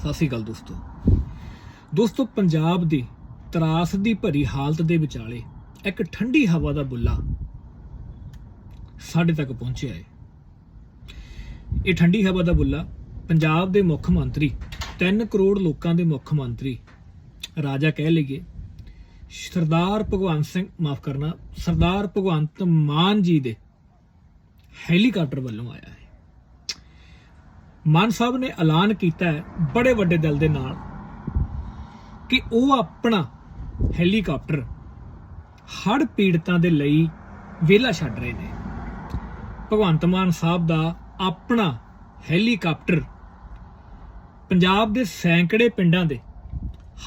ਸਤਿ ਸ਼੍ਰੀ ਅਕਾਲ ਦੋਸਤੋ। ਦੋਸਤੋ, ਪੰਜਾਬ ਦੀ ਤਰਾਸ ਦੀ ਭਰੀ ਹਾਲਤ ਦੇ ਵਿਚਾਲੇ ਇੱਕ ਠੰਡੀ ਹਵਾ ਦਾ ਬੁੱਲਾ ਸਾਡੇ ਤੱਕ ਪਹੁੰਚਿਆ ਹੈ ਇਹ ਠੰਡੀ ਹਵਾ ਦਾ ਬੁੱਲਾ ਪੰਜਾਬ ਦੇ ਮੁੱਖ ਮੰਤਰੀ 3 ਕਰੋੜ ਲੋਕਾਂ ਦੇ ਮੁੱਖ ਮੰਤਰੀ ਰਾਜਾ ਕਹਿ ਲਈਏ, ਸਰਦਾਰ ਭਗਵੰਤ ਸਿੰਘ, ਮਾਫ ਕਰਨਾ, ਸਰਦਾਰ ਭਗਵੰਤ ਮਾਨ ਜੀ ਦੇ ਹੈਲੀਕਾਪਟਰ ਵੱਲੋਂ ਆਇਆ ਹੈ ਮਾਨ ਸਾਹਿਬ ਨੇ ਐਲਾਨ ਕੀਤਾ ਹੈ ਬੜੇ ਵੱਡੇ ਦਿਲ ਦੇ ਨਾਲ ਕਿ ਉਹ ਆਪਣਾ ਹੈਲੀਕਾਪਟਰ ਹੜ੍ਹ ਪੀੜਤਾਂ ਦੇ ਲਈ ਵਿਹਲਾ ਛੱਡ ਰਹੇ ਨੇ। ਭਗਵੰਤ ਮਾਨ ਸਾਹਿਬ ਦਾ ਆਪਣਾ ਹੈਲੀਕਾਪਟਰ ਪੰਜਾਬ ਦੇ ਸੈਂਕੜੇ ਪਿੰਡਾਂ ਦੇ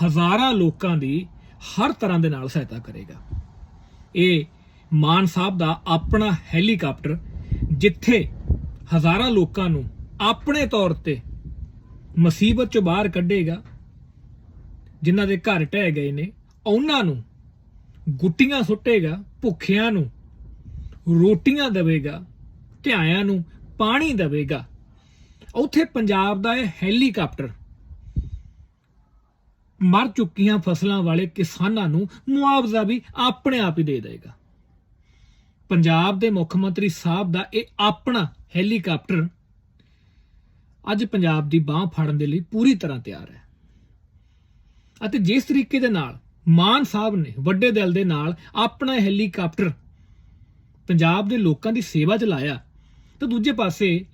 ਹਜ਼ਾਰਾਂ ਲੋਕਾਂ ਦੀ ਹਰ ਤਰ੍ਹਾਂ ਦੇ ਨਾਲ ਸਹਾਇਤਾ ਕਰੇਗਾ। ਇਹ ਮਾਨ ਸਾਹਿਬ ਦਾ ਆਪਣਾ ਹੈਲੀਕਾਪਟਰ ਜਿੱਥੇ ਹਜ਼ਾਰਾਂ ਲੋਕਾਂ ਨੂੰ ਆਪਣੇ ਤੌਰ ਤੇ ਮੁਸੀਬਤ ਚੋਂ ਬਾਹਰ ਕੱਢੇਗਾ, ਜਿਨ੍ਹਾਂ ਦੇ ਘਰ ਢਹਿ ਗਏ ਨੇ, ਉਹਨਾਂ ਨੂੰ ਗੁੱਟੀਆਂ ਸੁੱਟੇਗਾ, ਭੁੱਖਿਆਂ ਨੂੰ ਰੋਟੀਆਂ ਦੇਵੇਗਾ, ਧਿਆਇਆਂ ਨੂੰ ਪਾਣੀ ਦੇਵੇਗਾ। ਉੱਥੇ ਪੰਜਾਬ ਦਾ ਇਹ ਹੈਲੀਕਾਪਟਰ ਮਰ ਚੁੱਕੀਆਂ ਫਸਲਾਂ ਵਾਲੇ ਕਿਸਾਨਾਂ ਨੂੰ ਮੁਆਵਜ਼ਾ ਵੀ ਆਪਣੇ ਆਪ ਹੀ ਦੇ ਦੇਵੇਗਾ ਪੰਜਾਬ ਦੇ ਮੁੱਖ ਮੰਤਰੀ ਸਾਹਿਬ ਦਾ ਇਹ ਆਪਣਾ ਹੈਲੀਕਾਪਟਰ ਅੱਜ ਪੰਜਾਬ ਦੀ ਬਾਹ ਫੜਨ ਦੇ ਲਈ ਪੂਰੀ ਤਰ੍ਹਾਂ ਤਿਆਰ ਹੈ। ਅਤੇ ਜਿਸ ਤਰੀਕੇ ਦੇ ਨਾਲ ਮਾਨ ਸਾਹਿਬ ਨੇ ਵੱਡੇ ਦਿਲ ਦੇ ਨਾਲ ਆਪਣਾ ਹੈਲੀਕਾਪਟਰ ਪੰਜਾਬ ਦੇ ਲੋਕਾਂ ਦੀ ਸੇਵਾ 'ਚ ਲਾਇਆ, ਤਾਂ ਦੂਜੇ ਪਾਸੇ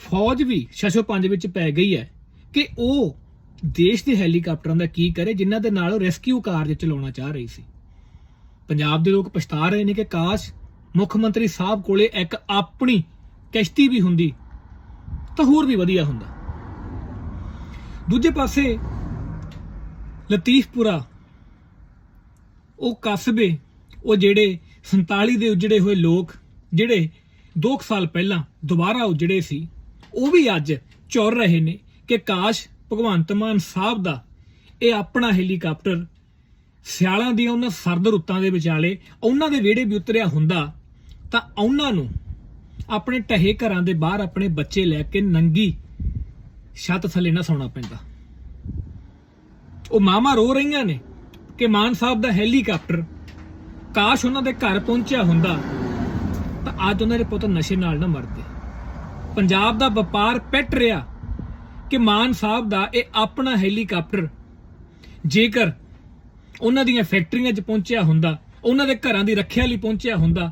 ਫੌਜ ਵੀ ਛਛੋ ਪੰਜ ਵਿੱਚ ਪੈ ਗਈ ਹੈ ਕਿ ਉਹ ਦੇਸ਼ ਦੇ ਹੈਲੀਕਾਪਟਰਾਂ ਦਾ ਕੀ ਕਰੇ, ਜਿਨ੍ਹਾਂ ਦੇ ਨਾਲ ਉਹ ਰੈਸਕਿਊ ਕਾਰਜ ਚਲਾਉਣਾ ਚਾਹ ਰਹੀ ਸੀ। ਪੰਜਾਬ ਦੇ ਲੋਕ ਪਛਤਾ ਰਹੇ ਨੇ ਕਿ ਕਾਸ਼ ਮੁੱਖ ਮੰਤਰੀ ਸਾਹਿਬ ਕੋਲੇ ਇੱਕ ਆਪਣੀ ਕਿਸ਼ਤੀ ਵੀ ਹੁੰਦੀ ਤਾਂ ਹੋਰ ਵੀ ਵਧੀਆ ਹੁੰਦਾ। ਦੂਜੇ ਪਾਸੇ ਲਤੀਫਪੁਰਾ, ਉਹ ਕਸਬੇ, ਉਹ ਜਿਹੜੇ 47 ਦੇ ਉਜੜੇ ਹੋਏ ਲੋਕ, ਜਿਹੜੇ 2 ਸਾਲ ਪਹਿਲਾਂ ਦੁਬਾਰਾ ਉਜੜੇ ਸੀ, ਉਹ ਵੀ ਅੱਜ ਚੁਰ ਰਹੇ ਨੇ ਕਿ ਕਾਸ਼ ਭਗਵੰਤ ਮਾਨ ਸਾਹਿਬ ਦਾ ਇਹ ਆਪਣਾ ਹੈਲੀਕਾਪਟਰ ਸਿਆਲਾਂ ਦੀਆਂ ਉਹਨਾਂ ਸਰਦ ਰੁੱਤਾਂ ਦੇ ਵਿਚਾਲੇ, ਉਹਨਾਂ ਦੇ ਵਿਹੜੇ ਵੀ ਉਤਰਿਆ ਹੁੰਦਾ, ਤਾਂ ਉਹਨਾਂ ਨੂੰ ਆਪਣੇ ਢਹੇ ਘਰਾਂ ਦੇ ਬਾਹਰ ਆਪਣੇ ਬੱਚੇ ਲੈ ਕੇ ਨੰਗੀ ਛੱਤ ਥੱਲੇ ਨਾ ਸੌਣਾ ਪੈਂਦਾ। ਉਹ ਮਾਮਾ ਰੋ ਰਹੀਆਂ ਨੇ ਕਿ ਮਾਨ ਸਾਹਿਬ ਦਾ ਹੈਲੀਕਾਪਟਰ ਕਾਸ਼ ਉਹਨਾਂ ਦੇ ਘਰ ਪਹੁੰਚਿਆ ਹੁੰਦਾ ਤਾਂ ਅੱਜ ਉਹਨਾਂ ਦੇ ਪੁੱਤ ਨਸ਼ੇ ਨਾਲ ਨਾ ਮਰਦੇ। ਪੰਜਾਬ ਦਾ ਵਪਾਰ ਪਿੱਟ ਰਿਹਾ ਕਿ ਮਾਨ ਸਾਹਿਬ ਦਾ ਇਹ ਆਪਣਾ ਹੈਲੀਕਾਪਟਰ ਜੇਕਰ ਉਹਨਾਂ ਦੀਆਂ ਫੈਕਟਰੀਆਂ 'ਚ ਪਹੁੰਚਿਆ ਹੁੰਦਾ, ਉਹਨਾਂ ਦੇ ਘਰਾਂ ਦੀ ਰੱਖਿਆ ਲਈ ਪਹੁੰਚਿਆ ਹੁੰਦਾ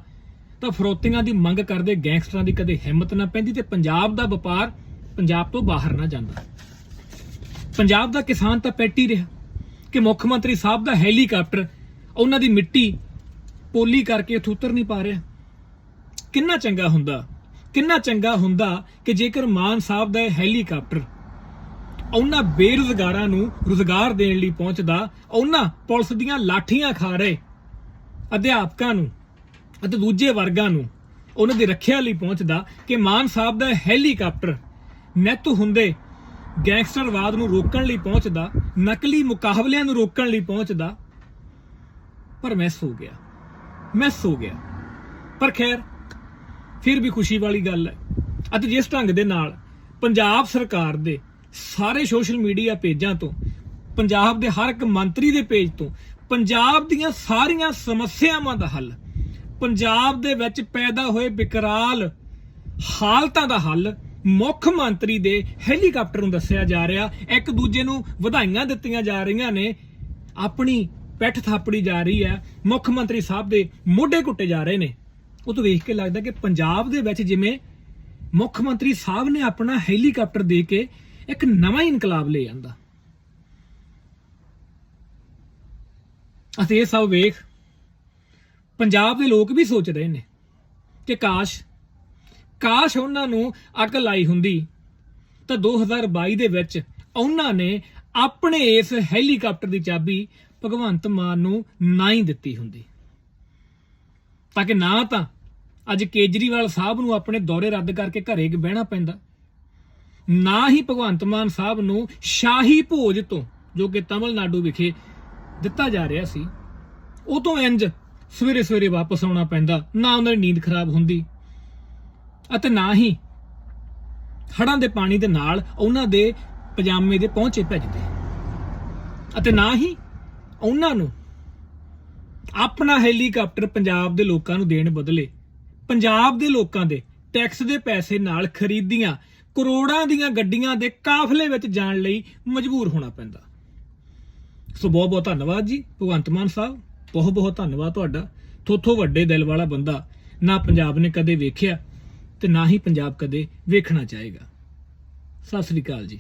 ਤਾਂ ਫਰੋਤੀਆਂ ਦੀ ਮੰਗ ਕਰਦੇ ਗੈਂਗਸਟਰਾਂ ਦੀ ਕਦੇ ਹਿੰਮਤ ਨਾ ਪੈਂਦੀ ਤੇ ਪੰਜਾਬ ਦਾ ਵਪਾਰ ਪੰਜਾਬ ਤੋਂ ਬਾਹਰ ਨਾ ਜਾਂਦਾ। ਪੰਜਾਬ ਦਾ ਕਿਸਾਨ ਤਾਂ ਪੈਟ ਹੀ ਰਿਹਾ ਕਿ ਮੁੱਖ ਮੰਤਰੀ ਸਾਹਿਬ ਦਾ ਹੈਲੀਕਾਪਟਰ, ਉਹਨਾਂ ਦੀ ਮਿੱਟੀ ਪੋਲੀ ਕਰਕੇ ਉੱਥੇ ਉਤਰ ਨਹੀਂ ਪਾ ਰਿਹਾ। ਕਿੰਨਾ ਚੰਗਾ ਹੁੰਦਾ, ਕਿੰਨਾ ਚੰਗਾ ਹੁੰਦਾ ਕਿ ਜੇਕਰ ਮਾਨ ਸਾਹਿਬ ਦਾ ਹੈਲੀਕਾਪਟਰ ਉਹਨਾਂ ਬੇਰੁਜ਼ਗਾਰਾਂ ਨੂੰ ਰੁਜ਼ਗਾਰ ਦੇਣ ਲਈ ਪਹੁੰਚਦਾ, ਉਹਨਾਂ ਪੁਲਿਸ ਦੀਆਂ ਲਾਠੀਆਂ ਖਾ ਰਹੇ ਅਧਿਆਪਕਾਂ ਨੂੰ ਅਤੇ ਦੂਜੇ ਵਰਗਾਂ ਨੂੰ ਉਹਨਾਂ ਦੀ ਰੱਖਿਆ ਲਈ ਪਹੁੰਚਦਾ ਕਿ ਮਾਨ ਸਾਹਿਬ ਦਾ ਹੈਲੀਕਾਪਟਰ ਨਿੱਤ ਹੁੰਦੇ ਗੈਂਗਸਟਰਵਾਦ ਨੂੰ ਰੋਕਣ ਲਈ ਪਹੁੰਚਦਾ, ਨਕਲੀ ਮੁਕਾਬਲਿਆਂ ਨੂੰ ਰੋਕਣ ਲਈ ਪਹੁੰਚਦਾ। ਪਰ ਮਿਸ ਹੋ ਗਿਆ। ਮਿਸ ਹੋ ਗਿਆ। ਪਰ ਖੈਰ, ਫਿਰ ਵੀ ਖੁਸ਼ੀ ਵਾਲੀ ਗੱਲ ਹੈ। ਅਤੇ ਜਿਸ ਢੰਗ ਦੇ ਨਾਲ ਪੰਜਾਬ ਸਰਕਾਰ ਦੇ ਸਾਰੇ ਸੋਸ਼ਲ ਮੀਡੀਆ ਪੇਜਾਂ ਤੋਂ, ਪੰਜਾਬ ਦੇ ਹਰ ਇੱਕ ਮੰਤਰੀ ਦੇ ਪੇਜ ਤੋਂ, ਪੰਜਾਬ ਦੀਆਂ ਸਾਰੀਆਂ ਸਮੱਸਿਆਵਾਂ ਦਾ ਹੱਲ ਪੰਜਾਬ ਦੇ ਵਿੱਚ ਪੈਦਾ ਹੋਏ ਵਿਕਰਾਲ ਹਾਲਤਾਂ ਦਾ ਹੱਲ ਮੁੱਖ ਮੰਤਰੀ ਦੇ ਹੈਲੀਕਾਪਟਰ ਨੂੰ ਦੱਸਿਆ ਜਾ ਰਿਹਾ। ਇੱਕ ਦੂਜੇ ਨੂੰ ਵਧਾਈਆਂ ਦਿੱਤੀਆਂ ਜਾ ਰਹੀਆਂ ਨੇ। ਆਪਣੀ ਪਿੱਠ ਥਾਪੜੀ ਜਾ ਰਹੀ ਹੈ। ਮੁੱਖ ਮੰਤਰੀ ਸਾਹਿਬ ਦੇ ਮੋਢੇ ਘੁੱਟੇ ਜਾ ਰਹੇ ਨੇ। ਉਹ ਤੋਂ ਵੇਖ ਕੇ ਲੱਗਦਾ ਕਿ ਪੰਜਾਬ ਦੇ ਵਿੱਚ ਜਿਵੇਂ ਮੁੱਖ ਮੰਤਰੀ ਸਾਹਿਬ ਨੇ ਆਪਣਾ ਹੈਲੀਕਾਪਟਰ ਦੇ ਕੇ ਇੱਕ ਨਵਾਂ ਹੀ ਇਨਕਲਾਬ ਲੈ ਆਂਦਾ। ਅਤੇ ਇਹ ਸਭ ਵੇਖ ਪੰਜਾਬ ਦੇ ਲੋਕ ਵੀ ਸੋਚ ਰਹੇ ਨੇ ਕਿ ਕਾਸ਼ ਕਾਸ਼ ਉਹਨਾਂ ਨੂੰ ਅਕਲ ਆਈ ਹੁੰਦੀ, ਤਾਂ 2022 ਦੇ ਵਿੱਚ ਉਹਨਾਂ ਨੇ ਆਪਣੇ ਇਸ ਹੈਲੀਕਾਪਟਰ ਦੀ ਚਾਬੀ ਭਗਵੰਤ ਮਾਨ ਨੂੰ ਨਾ ਹੀ ਦਿੱਤੀ ਹੁੰਦੀ। ਤਾਂ ਕਿ ਨਾ ਤਾਂ ਅੱਜ ਕੇਜਰੀਵਾਲ ਸਾਹਿਬ ਨੂੰ ਆਪਣੇ ਦੌਰੇ ਰੱਦ ਕਰਕੇ ਘਰੇ ਬਹਿਣਾ ਪੈਂਦਾ। ਨਾ ਹੀ ਭਗਵੰਤ ਮਾਨ ਸਾਹਿਬ ਨੂੰ ਸ਼ਾਹੀ ਭੋਜ ਤੋਂ, ਜੋ ਕਿ ਤਮਿਲਨਾਡੂ ਵਿਖੇ ਦਿੱਤਾ ਜਾ ਰਿਹਾ ਸੀ, ਉਹ ਤੋਂ ਇੰਜ ਸਵੇਰੇ ਸਵੇਰੇ ਵਾਪਸ ਆਉਣਾ ਪੈਂਦਾ, ਨਾ ਉਹਨਾਂ ਦੀ ਨੀਂਦ ਖਰਾਬ ਹੁੰਦੀ। ਅਤੇ ਨਾ ਹੀ ਹੜਾਂ ਦੇ ਪਾਣੀ ਦੇ ਨਾਲ ਉਹਨਾਂ ਦੇ ਪਜਾਮੇ ਦੇ ਪਹੁੰਚੇ ਭੱਜਦੇ ਅਤੇ ਨਾ ਹੀ ਉਹਨਾਂ ਨੂੰ ਆਪਣਾ ਹੈਲੀਕਾਪਟਰ ਪੰਜਾਬ ਦੇ ਲੋਕਾਂ ਨੂੰ ਦੇਣ ਬਦਲੇ ਪੰਜਾਬ ਦੇ ਲੋਕਾਂ ਦੇ ਟੈਕਸ ਦੇ ਪੈਸੇ ਨਾਲ ਖਰੀਦੀਆਂ ਕਰੋੜਾਂ ਦੀਆਂ ਗੱਡੀਆਂ ਦੇ ਕਾਫਲੇ ਵਿੱਚ ਜਾਣ ਲਈ ਮਜਬੂਰ ਹੋਣਾ ਪੈਂਦਾ। ਸੋ ਬਹੁਤ ਬਹੁਤ ਧੰਨਵਾਦ ਜੀ, ਭਗਵੰਤ ਮਾਨ ਸਾਹਿਬ। ਬਹੁਤ ਬਹੁਤ ਧੰਨਵਾਦ ਤੁਹਾਡਾ। ਥੋਥੋਂ ਵੱਡੇ ਦਿਲ ਵਾਲਾ ਬੰਦਾ ਨਾ ਪੰਜਾਬ ਨੇ ਕਦੇ ਵੇਖਿਆ ਤੇ ਨਾ ਹੀ ਪੰਜਾਬ ਕਦੇ ਵੇਖਣਾ ਚਾਹੇਗਾ। ਸਤਿ ਸ੍ਰੀ ਅਕਾਲ ਜੀ।